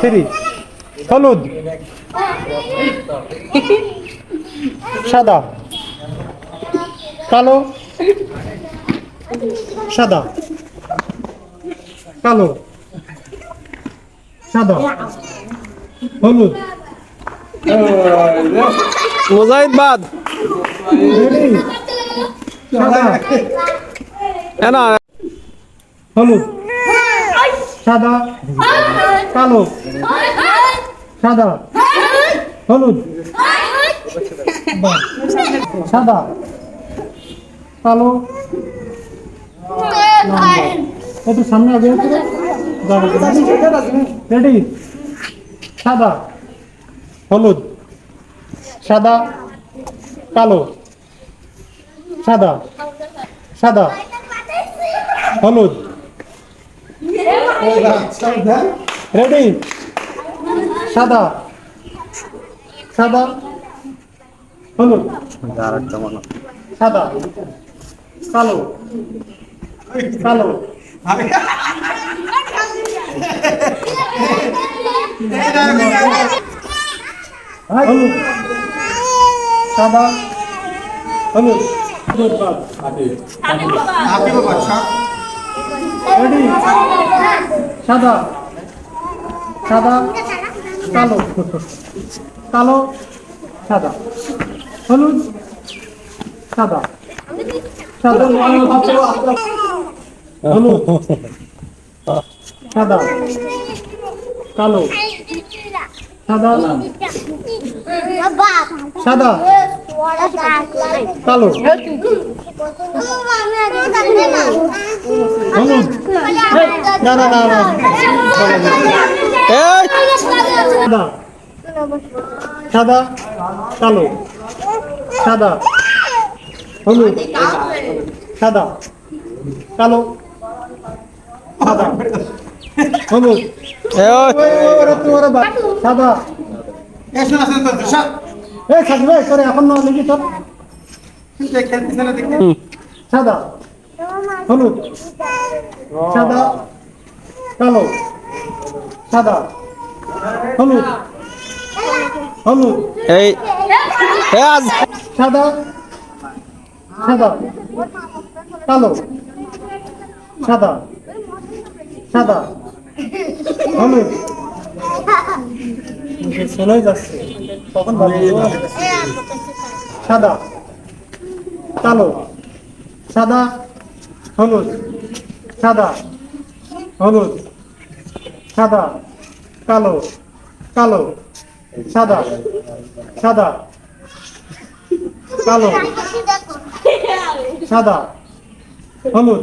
Three হলুদ। সাদা। কালো। সাদা। কালো। সাদা। হলুদ। মুজাহিদ বাদ। হলুদ। সাদা, কালো, সাদা, হলুদ, সাদা, কালো, একটু সামনে আগে রেডি? সাদা, হলুদ, সাদা, কালো, সাদা সাদা, হলুদ রেডি সাদা। সাদা। হলুদ। সাদা। কালো। কালো। হলুদ। সাদা। হলুদ। রেডি সাদা। সাদা কালো। কালো সাদা। হলুদ সাদা। সাদা। হলুদ সাদা। কালো। সাদা। সাদা। কালো। না না না না। সাদা। কালো। সাদা হলুদ। সাদা কালো। সাদা হলুদ। তো সাদা। এই থাকবে করে এখন না লিখি তোর সাদা হলুদ। সাদা কালো সাদা হলুদ হলুদ এই সাদা সাদা কালো সাদা সাদা হলুদ। যাচ্ছে। তখন সাদা কালো সাদা হলুদ সাদা হলুদ। সাদা, কালো কালো, সাদা সাদা, কালো, সাদা, হলুদ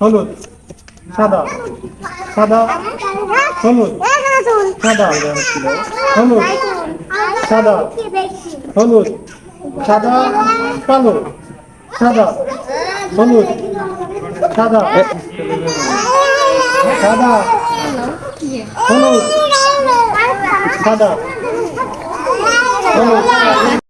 হলুদ, সাদা সাদা, হলুদ সাদা হলুদ সাদা হলুদ, সাদা, কালো, সাদা, হলুদ, সাদা সাদা হলুদ সাদা হলুদ